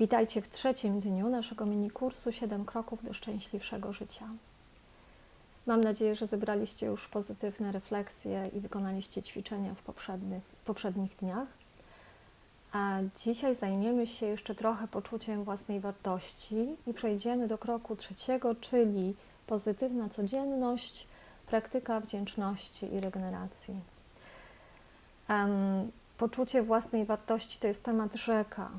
Witajcie w trzecim dniu naszego mini kursu 7 kroków do szczęśliwszego życia. Mam nadzieję, że zebraliście już pozytywne refleksje i wykonaliście ćwiczenia w poprzednich, poprzednich dniach. A dzisiaj zajmiemy się jeszcze trochę poczuciem własnej wartości i przejdziemy do kroku trzeciego, czyli pozytywna codzienność, praktyka wdzięczności i regeneracji. Um, poczucie własnej wartości to jest temat rzeka.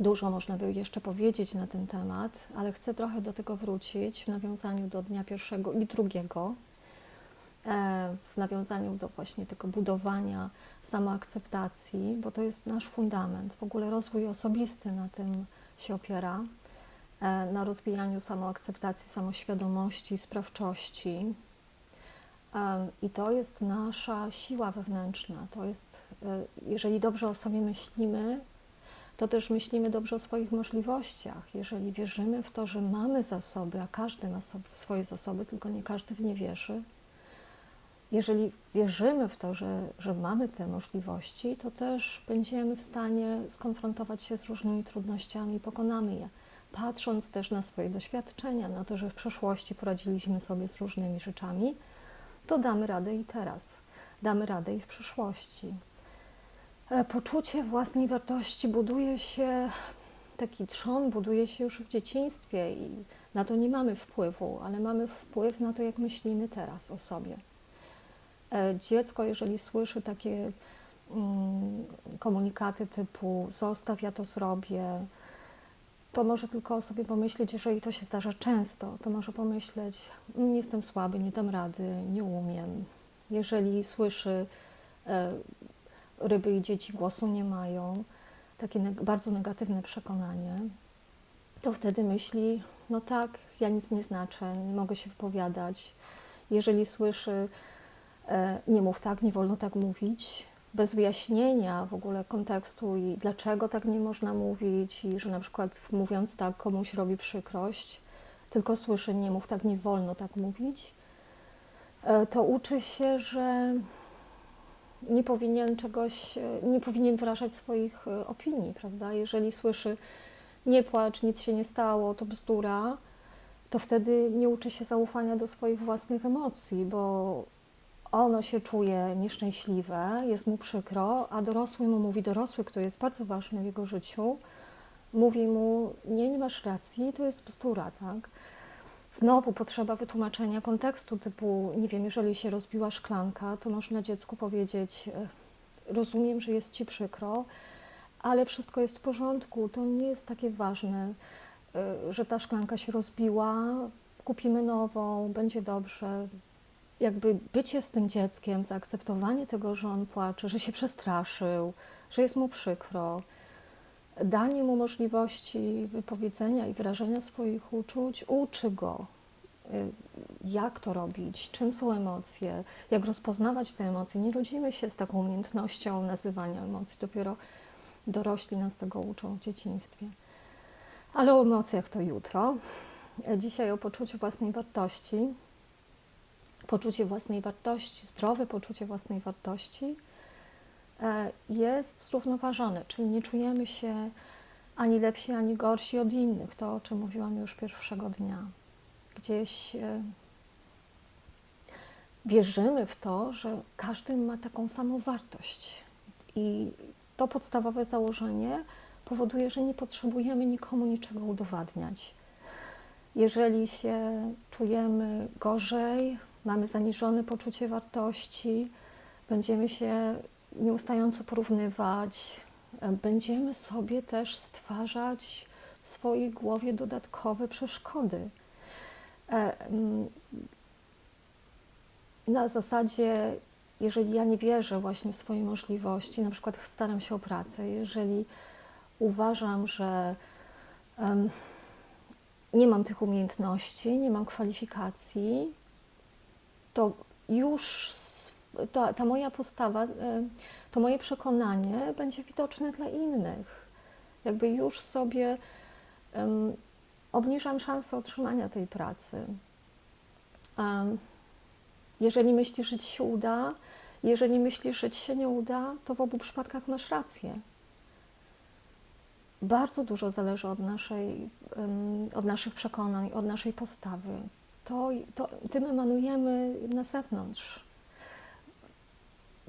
Dużo można by jeszcze powiedzieć na ten temat, ale chcę trochę do tego wrócić w nawiązaniu do dnia pierwszego i drugiego, e, w nawiązaniu do właśnie tego budowania samoakceptacji, bo to jest nasz fundament. W ogóle rozwój osobisty na tym się opiera, e, na rozwijaniu samoakceptacji, samoświadomości, sprawczości. E, I to jest nasza siła wewnętrzna. To jest, jeżeli dobrze o sobie myślimy, to też myślimy dobrze o swoich możliwościach. Jeżeli wierzymy w to, że mamy zasoby, a każdy ma swoje zasoby, tylko nie każdy w nie wierzy, jeżeli wierzymy w to, że, że mamy te możliwości, to też będziemy w stanie skonfrontować się z różnymi trudnościami, pokonamy je. Patrząc też na swoje doświadczenia, na to, że w przeszłości poradziliśmy sobie z różnymi rzeczami, to damy radę i teraz. Damy radę i w przyszłości. E, poczucie własnej wartości buduje się, taki trzon buduje się już w dzieciństwie i na to nie mamy wpływu, ale mamy wpływ na to, jak myślimy teraz o sobie. E, dziecko, jeżeli słyszy takie mm, komunikaty typu zostaw, ja to zrobię, to może tylko o sobie pomyśleć, jeżeli to się zdarza często, to może pomyśleć, mm, jestem słaby, nie dam rady, nie umiem. Jeżeli słyszy e, ryby i dzieci głosu nie mają, takie neg bardzo negatywne przekonanie, to wtedy myśli, no tak, ja nic nie znaczę, nie mogę się wypowiadać. Jeżeli słyszy, e, nie mów tak, nie wolno tak mówić, bez wyjaśnienia w ogóle kontekstu i dlaczego tak nie można mówić, i że na przykład mówiąc tak komuś robi przykrość, tylko słyszy, nie mów tak, nie wolno tak mówić, e, to uczy się, że nie powinien czegoś, e, nie powinien wyrażać swoich e, opinii, prawda? Jeżeli słyszy nie płacz, nic się nie stało, to bzdura, to wtedy nie uczy się zaufania do swoich własnych emocji, bo ono się czuje nieszczęśliwe, jest mu przykro, a dorosły mu mówi, dorosły, który jest bardzo ważny w jego życiu, mówi mu, nie, nie masz racji, to jest bzdura, tak? Znowu potrzeba wytłumaczenia kontekstu, typu, nie wiem, jeżeli się rozbiła szklanka, to można dziecku powiedzieć: e, Rozumiem, że jest ci przykro, ale wszystko jest w porządku. To nie jest takie ważne, e, że ta szklanka się rozbiła, kupimy nową, będzie dobrze. Jakby bycie z tym dzieckiem, zaakceptowanie tego, że on płacze, że się przestraszył, że jest mu przykro danie mu możliwości wypowiedzenia i wyrażenia swoich uczuć uczy go, y, jak to robić, czym są emocje, jak rozpoznawać te emocje. Nie rodzimy się z taką umiejętnością nazywania emocji, dopiero dorośli nas tego uczą w dzieciństwie. Ale o emocjach to jutro. Dzisiaj o poczuciu własnej wartości. Poczucie własnej wartości, zdrowe poczucie własnej wartości jest zrównoważony, czyli nie czujemy się ani lepsi, ani gorsi od innych. To, o czym mówiłam już pierwszego dnia. Gdzieś e, wierzymy w to, że każdy ma taką samą wartość. I to podstawowe założenie powoduje, że nie potrzebujemy nikomu niczego udowadniać. Jeżeli się czujemy gorzej, mamy zaniżone poczucie wartości, będziemy się nieustająco porównywać. E, będziemy sobie też stwarzać w swojej głowie dodatkowe przeszkody. E, na zasadzie, jeżeli ja nie wierzę właśnie w swoje możliwości, na przykład staram się o pracę, jeżeli uważam, że nie mam tych umiejętności, nie mam kwalifikacji, to już ta, ta moja postawa, e, to moje przekonanie będzie widoczne dla innych. Jakby już sobie um, obniżam szansę otrzymania tej pracy. Um, jeżeli myślisz, że ci się uda, jeżeli myślisz, że ci się nie uda, to w obu przypadkach masz rację. bardzo dużo zależy od, naszej, em, od naszych przekonań, od naszej postawy. To, to, tym emanujemy na zewnątrz.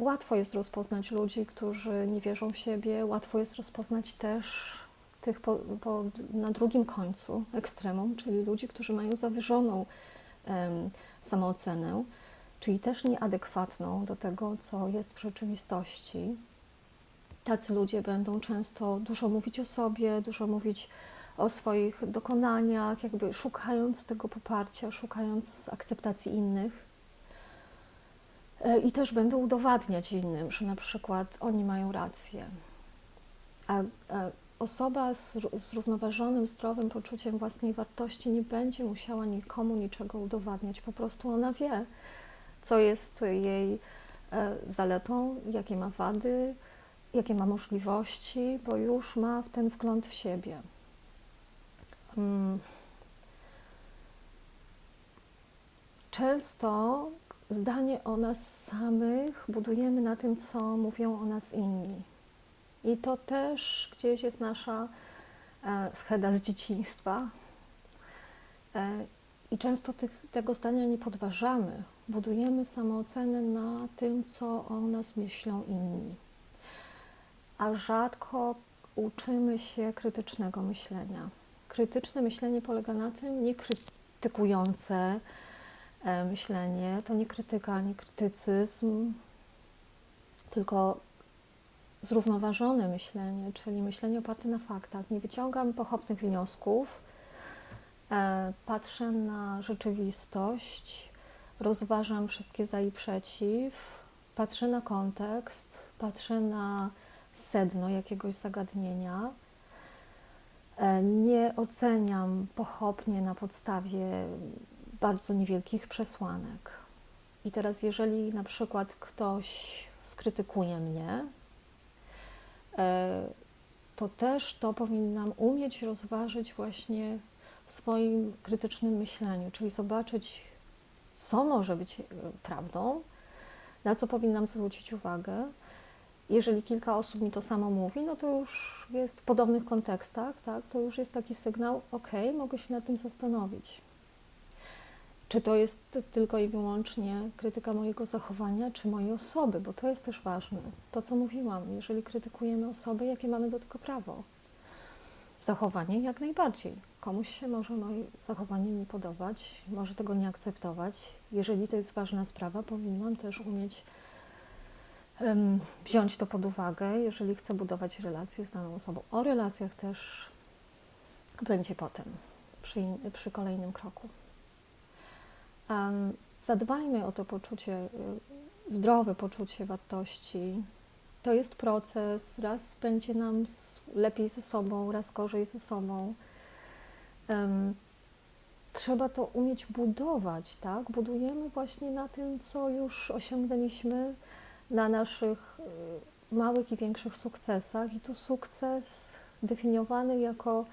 Łatwo jest rozpoznać ludzi, którzy nie wierzą w siebie, łatwo jest rozpoznać też tych po, po, na drugim końcu ekstremum, czyli ludzi, którzy mają zawyżoną samoocenę, czyli też nieadekwatną do tego, co jest w rzeczywistości. Tacy ludzie będą często dużo mówić o sobie, dużo mówić o swoich dokonaniach, jakby szukając tego poparcia, szukając akceptacji innych. E, I też będą udowadniać innym, że na przykład oni mają rację. A, a osoba z zró- zrównoważonym, zdrowym poczuciem własnej wartości nie będzie musiała nikomu niczego udowadniać. Po prostu ona wie, co jest jej e, zaletą, jakie ma wady, jakie ma możliwości, bo już ma w ten wgląd w siebie. Mm. Często zdanie o nas samych budujemy na tym, co mówią o nas inni. I to też gdzieś jest nasza e, scheda z dzieciństwa. E, I często tych, tego zdania nie podważamy. Budujemy samoocenę na tym, co o nas myślą inni. A rzadko uczymy się krytycznego myślenia. Krytyczne myślenie polega na tym, nie krytykujące myślenie, to nie krytyka, nie krytycyzm, tylko zrównoważone myślenie, czyli myślenie oparte na faktach. Nie wyciągam pochopnych wniosków, e, patrzę na rzeczywistość, rozważam wszystkie za i przeciw, patrzę na kontekst, patrzę na sedno jakiegoś zagadnienia. E, Nie oceniam pochopnie na podstawie bardzo niewielkich przesłanek. I teraz, jeżeli na przykład ktoś skrytykuje mnie, e, to też to powinnam umieć rozważyć właśnie w swoim krytycznym myśleniu, czyli zobaczyć, co może być e, prawdą, na co powinnam zwrócić uwagę. Jeżeli kilka osób mi to samo mówi, no to już jest w podobnych kontekstach, tak, to już jest taki sygnał, ok, mogę się nad tym zastanowić. Czy to jest tylko i wyłącznie krytyka mojego zachowania, czy mojej osoby, bo to jest też ważne. To, co mówiłam, jeżeli krytykujemy osoby, jakie mamy do tego prawo? Zachowanie jak najbardziej. Komuś się może moje zachowanie nie podobać, może tego nie akceptować. Jeżeli to jest ważna sprawa, powinnam też umieć wziąć to pod uwagę, jeżeli chcę budować relacje z daną osobą. O relacjach też będzie potem, przy, przy kolejnym kroku. Zadbajmy o to poczucie, y, zdrowe poczucie wartości. To jest proces, raz będzie nam lepiej ze sobą, raz gorzej ze sobą. Trzeba to umieć budować, tak? Budujemy właśnie na tym, co już osiągnęliśmy, na naszych y, małych i większych sukcesach. I to sukces definiowany jako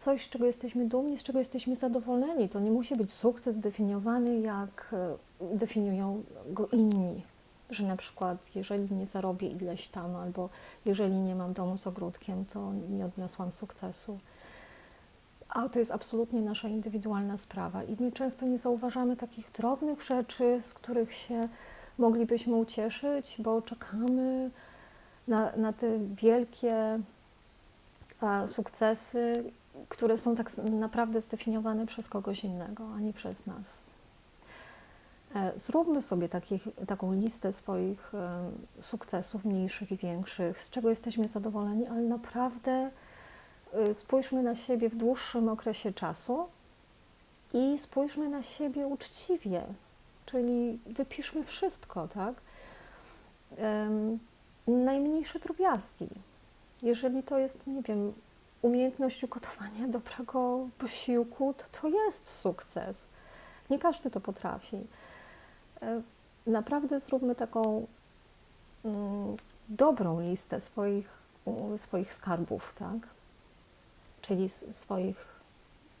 coś, z czego jesteśmy dumni, z czego jesteśmy zadowoleni. To nie musi być sukces definiowany, jak e, definiują go inni. Że na przykład, jeżeli nie zarobię ileś tam, albo jeżeli nie mam domu z ogródkiem, to nie odniosłam sukcesu. A to jest absolutnie nasza indywidualna sprawa. I my często nie zauważamy takich drobnych rzeczy, z których się moglibyśmy ucieszyć, bo czekamy na, na te wielkie sukcesy, które są tak naprawdę zdefiniowane przez kogoś innego, a nie przez nas. E, Zróbmy sobie takich, taką listę swoich em, sukcesów, mniejszych i większych, z czego jesteśmy zadowoleni, ale naprawdę y, spójrzmy na siebie w dłuższym okresie czasu i spójrzmy na siebie uczciwie, czyli wypiszmy wszystko, tak? Najmniejsze drobiazgi. Jeżeli to jest, nie wiem, umiejętność ugotowania dobrego posiłku, to to jest sukces. Nie każdy to potrafi. E, Naprawdę zróbmy taką mm, dobrą listę swoich, u- swoich skarbów, tak? Czyli swoich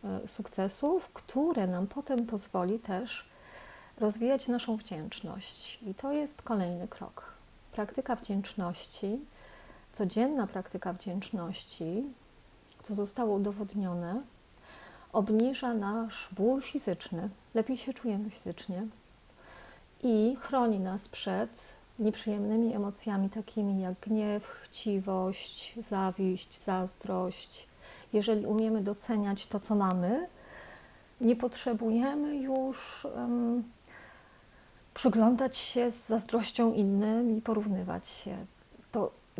e, sukcesów, które nam potem pozwoli też rozwijać naszą wdzięczność. I to jest kolejny krok. Praktyka wdzięczności, codzienna praktyka wdzięczności co zostało udowodnione, obniża nasz ból fizyczny, lepiej się czujemy fizycznie i chroni nas przed nieprzyjemnymi emocjami takimi jak gniew, chciwość, zawiść, zazdrość. Jeżeli umiemy doceniać to, co mamy, nie potrzebujemy już um, przyglądać się z zazdrością innym i porównywać się.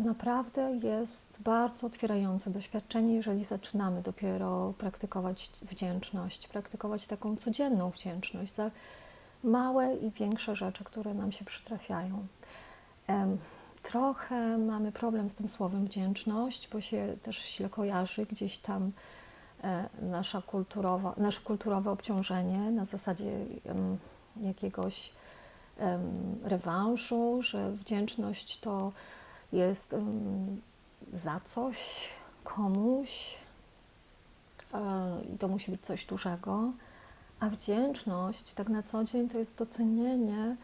Naprawdę jest bardzo otwierające doświadczenie, jeżeli zaczynamy dopiero praktykować wdzięczność, praktykować taką codzienną wdzięczność za małe i większe rzeczy, które nam się przytrafiają. Trochę mamy problem z tym słowem wdzięczność, bo się też źle kojarzy gdzieś tam e, nasza kulturowa, nasze kulturowe obciążenie na zasadzie jakiegoś rewanżu, że wdzięczność to jest za coś, komuś e, i to musi być coś dużego, a wdzięczność tak na co dzień to jest docenienie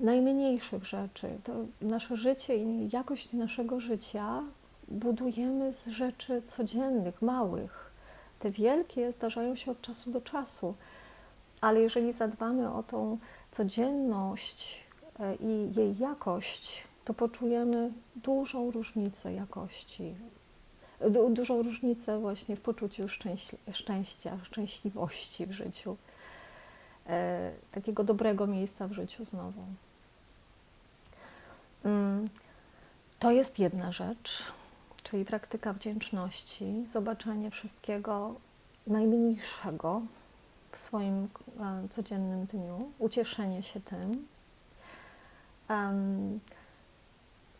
najmniejszych rzeczy. To nasze życie i jakość naszego życia budujemy z rzeczy codziennych, małych. Te wielkie zdarzają się od czasu do czasu, ale jeżeli zadbamy o tą codzienność e, i jej jakość, to poczujemy dużą różnicę jakości, du dużą różnicę właśnie w poczuciu szczęś szczęścia, szczęśliwości w życiu, e, takiego dobrego miejsca w życiu znowu. Mm, to jest jedna rzecz, czyli praktyka wdzięczności, zobaczenie wszystkiego najmniejszego w swoim e, codziennym dniu, ucieszenie się tym.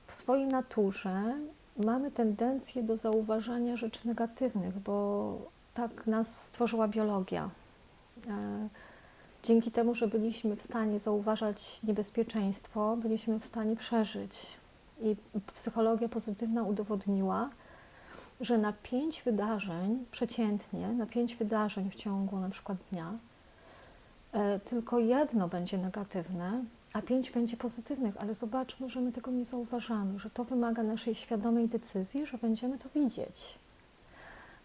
W swojej naturze mamy tendencję do zauważania rzeczy negatywnych, bo tak nas stworzyła biologia. E, dzięki temu, że byliśmy w stanie zauważać niebezpieczeństwo, byliśmy w stanie przeżyć. I psychologia pozytywna udowodniła, że na pięć wydarzeń, przeciętnie, na pięć wydarzeń w ciągu na przykład dnia, e, tylko jedno będzie negatywne, a pięć będzie pozytywnych, ale zobaczmy, że my tego nie zauważamy, że to wymaga naszej świadomej decyzji, że będziemy to widzieć.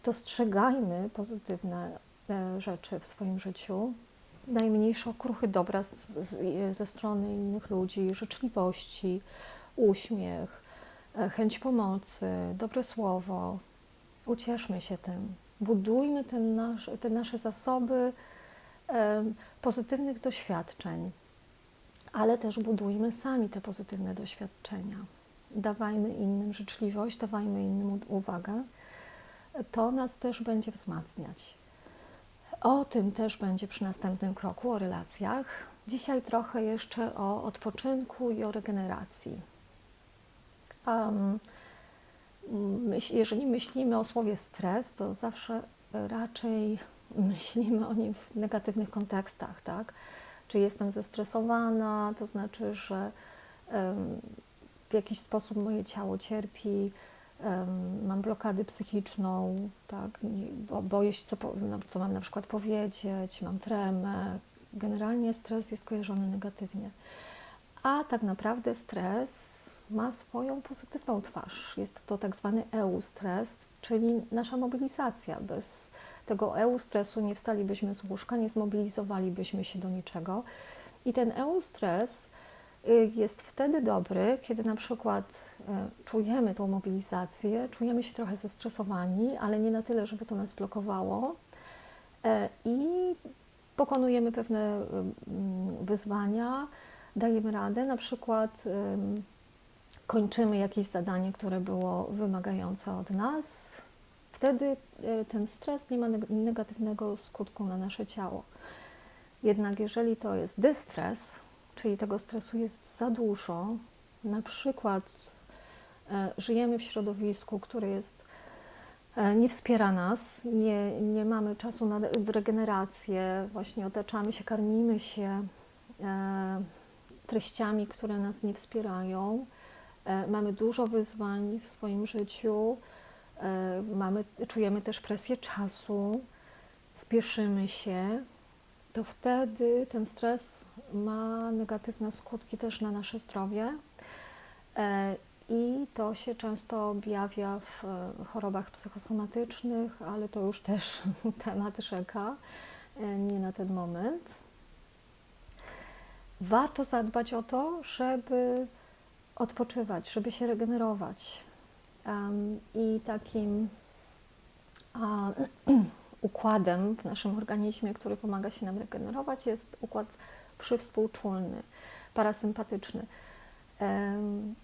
Dostrzegajmy pozytywne e, rzeczy w swoim życiu, najmniejsze okruchy dobra z, z, ze strony innych ludzi, życzliwości, uśmiech, e, chęć pomocy, dobre słowo. Ucieszmy się tym. Budujmy ten nasz, te nasze zasoby pozytywnych doświadczeń ale też budujmy sami te pozytywne doświadczenia. Dawajmy innym życzliwość, dawajmy innym uwagę. To nas też będzie wzmacniać. O tym też będzie przy następnym kroku, o relacjach. Dzisiaj trochę jeszcze o odpoczynku i o regeneracji. Um, jeżeli myślimy o słowie stres, to zawsze raczej myślimy o nim w negatywnych kontekstach, tak? Czy jestem zestresowana, to znaczy, że w jakiś sposób moje ciało cierpi, mam blokadę psychiczną, tak, boję się, co, no, co mam na przykład powiedzieć, mam tremę. Generalnie stres jest kojarzony negatywnie. A tak naprawdę stres ma swoją pozytywną twarz. Jest to tak zwany eustres, czyli nasza mobilizacja. Bez tego eustres nie wstalibyśmy z łóżka, nie zmobilizowalibyśmy się do niczego. I ten eustres y, jest wtedy dobry, kiedy na przykład y, czujemy tą mobilizację, czujemy się trochę zestresowani, ale nie na tyle, żeby to nas blokowało y, i pokonujemy pewne wyzwania, dajemy radę, na przykład kończymy jakieś zadanie, które było wymagające od nas, wtedy e, ten stres nie ma negatywnego skutku na nasze ciało. Jednak jeżeli to jest dystres, czyli tego stresu jest za dużo, na przykład e, żyjemy w środowisku, które jest e, nie wspiera nas, nie, nie mamy czasu na regenerację, właśnie otaczamy się, karmimy się treściami, które nas nie wspierają, mamy dużo wyzwań w swoim życiu, E, mamy, czujemy też presję czasu, spieszymy się, to wtedy ten stres ma negatywne skutki też na nasze zdrowie. E, I to się często objawia w e, chorobach psychosomatycznych, ale to już też temat rzeka, e, nie na ten moment. Warto zadbać o to, żeby odpoczywać, żeby się regenerować. Um, I takim a, układem w naszym organizmie, który pomaga się nam regenerować, jest układ przywspółczulny, parasympatyczny. Um,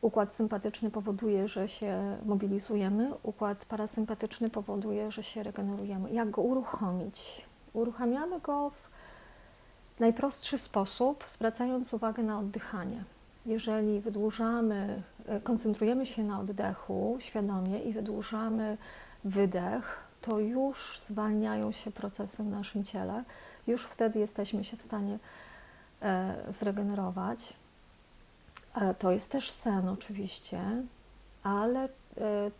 układ sympatyczny powoduje, że się mobilizujemy, układ parasympatyczny powoduje, że się regenerujemy. Jak go uruchomić? Uruchamiamy go w najprostszy sposób, zwracając uwagę na oddychanie. Jeżeli wydłużamy, e, koncentrujemy się na oddechu świadomie i wydłużamy wydech, to już zwalniają się procesy w naszym ciele. Już wtedy jesteśmy się w stanie e, zregenerować. E, to jest też sen, oczywiście, ale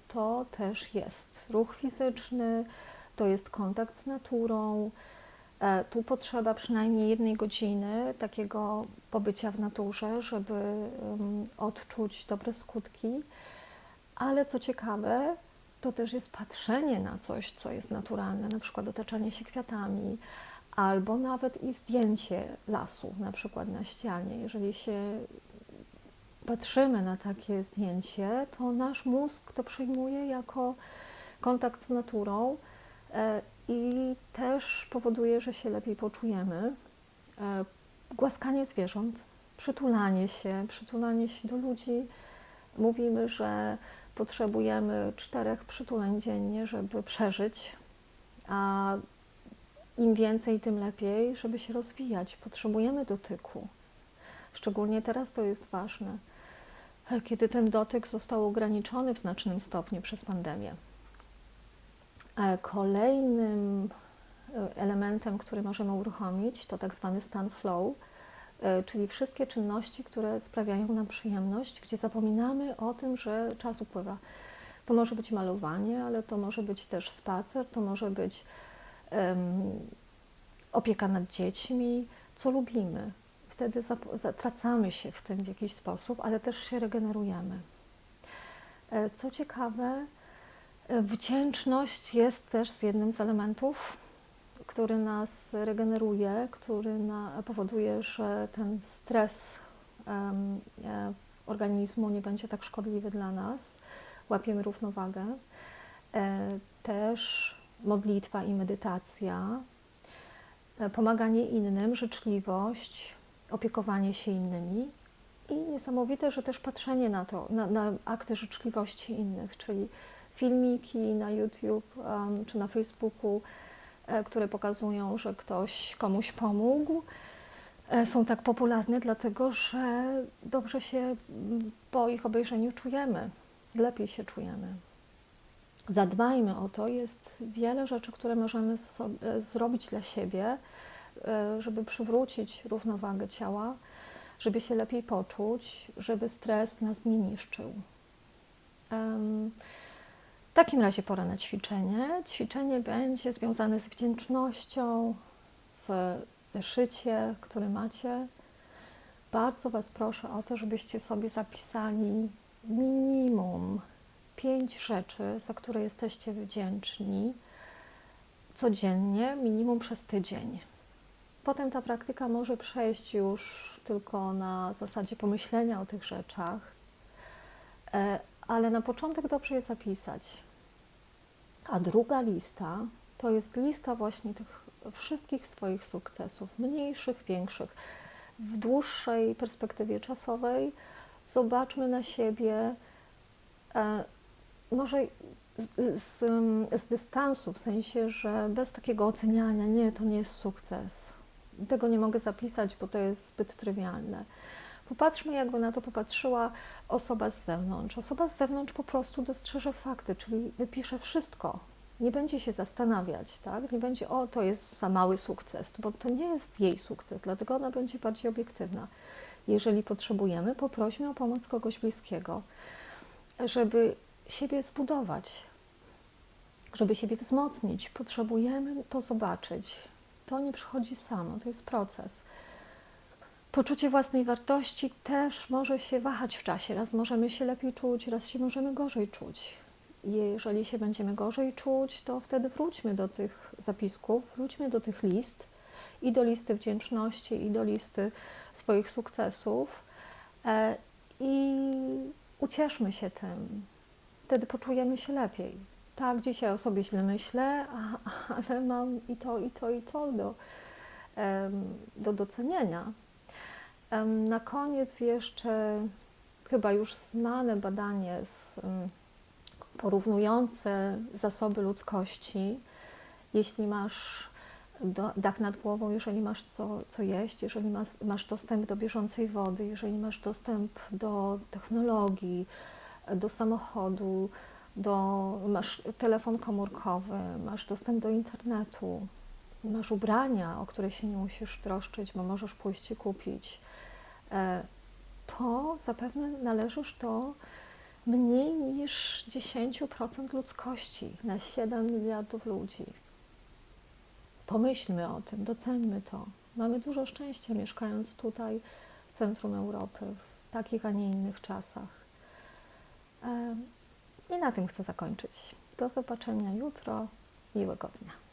to też jest ruch fizyczny, to jest kontakt z naturą, tu potrzeba przynajmniej jednej godziny takiego pobycia w naturze, żeby odczuć dobre skutki. Ale co ciekawe, to też jest patrzenie na coś, co jest naturalne, na przykład otaczanie się kwiatami, albo nawet i zdjęcie lasu, na przykład na ścianie. Jeżeli się patrzymy na takie zdjęcie, to nasz mózg to przyjmuje jako kontakt z naturą e, i też powoduje, że się lepiej poczujemy. E, głaskanie zwierząt, przytulanie się, przytulanie się do ludzi. Mówimy, że potrzebujemy czterech przytuleń dziennie, żeby przeżyć, a im więcej, tym lepiej, żeby się rozwijać. Potrzebujemy dotyku. Szczególnie teraz to jest ważne, kiedy ten dotyk został ograniczony w znacznym stopniu przez pandemię. Kolejnym e, elementem, który możemy uruchomić, to tak zwany stan flow, e, czyli wszystkie czynności, które sprawiają nam przyjemność, gdzie zapominamy o tym, że czas upływa. To może być malowanie, ale to może być też spacer, to może być um, opieka nad dziećmi, co lubimy. Wtedy zatracamy się w tym w jakiś sposób, ale też się regenerujemy. E, co ciekawe, Wdzięczność jest też jednym z elementów, który nas regeneruje, który na, powoduje, że ten stres um, organizmu nie będzie tak szkodliwy dla nas. Łapiemy równowagę. E, też modlitwa i medytacja, e, pomaganie innym, życzliwość, opiekowanie się innymi i niesamowite, że też patrzenie na to, na, na akty życzliwości innych, czyli filmiki na YouTube um, czy na Facebooku, e, które pokazują, że ktoś komuś pomógł, e, są tak popularne, dlatego że dobrze się po ich obejrzeniu czujemy, lepiej się czujemy. Zadbajmy o to. Jest wiele rzeczy, które możemy sobie, zrobić dla siebie, e, żeby przywrócić równowagę ciała, żeby się lepiej poczuć, żeby stres nas nie niszczył. Um, w takim razie pora na ćwiczenie. Ćwiczenie będzie związane z wdzięcznością w zeszycie, który macie. Bardzo Was proszę o to, żebyście sobie zapisali minimum pięć rzeczy, za które jesteście wdzięczni codziennie, minimum przez tydzień. Potem ta praktyka może przejść już tylko na zasadzie pomyślenia o tych rzeczach, e, ale na początek dobrze je zapisać. A druga lista to jest lista właśnie tych wszystkich swoich sukcesów, mniejszych, większych. W dłuższej perspektywie czasowej zobaczmy na siebie e, może z, z, z dystansu, w sensie, że bez takiego oceniania, nie, to nie jest sukces. Tego nie mogę zapisać, bo to jest zbyt trywialne. Popatrzmy, jakby na to popatrzyła osoba z zewnątrz. Osoba z zewnątrz po prostu dostrzeże fakty, czyli wypisze wszystko. Nie będzie się zastanawiać, tak? Nie będzie, o, to jest za mały sukces, bo to nie jest jej sukces, dlatego ona będzie bardziej obiektywna. Jeżeli potrzebujemy, poprośmy o pomoc kogoś bliskiego, żeby siebie zbudować, żeby siebie wzmocnić. Potrzebujemy to zobaczyć. To nie przychodzi samo, to jest proces. Poczucie własnej wartości też może się wahać w czasie. Raz możemy się lepiej czuć, raz się możemy gorzej czuć. Jeżeli się będziemy gorzej czuć, to wtedy wróćmy do tych zapisków, wróćmy do tych list i do listy wdzięczności, i do listy swoich sukcesów e, i ucieszmy się tym. Wtedy poczujemy się lepiej. Tak, dzisiaj o sobie źle myślę, ale mam i to, i to, i to do, do docenienia. Na koniec jeszcze chyba już znane badanie z, porównujące zasoby ludzkości. Jeśli masz do, dach nad głową, jeżeli masz co, co jeść, jeżeli masz, masz dostęp do bieżącej wody, jeżeli masz dostęp do technologii, do samochodu, do, masz telefon komórkowy, masz dostęp do internetu, masz ubrania, o które się nie musisz troszczyć, bo możesz pójść i kupić, e, to zapewne należysz do mniej niż 10% ludzkości na 7 miliardów ludzi. Pomyślmy o tym, doceńmy to. Mamy dużo szczęścia mieszkając tutaj w centrum Europy, w takich, a nie innych czasach. Em, I na tym chcę zakończyć. Do zobaczenia jutro. Miłego dnia.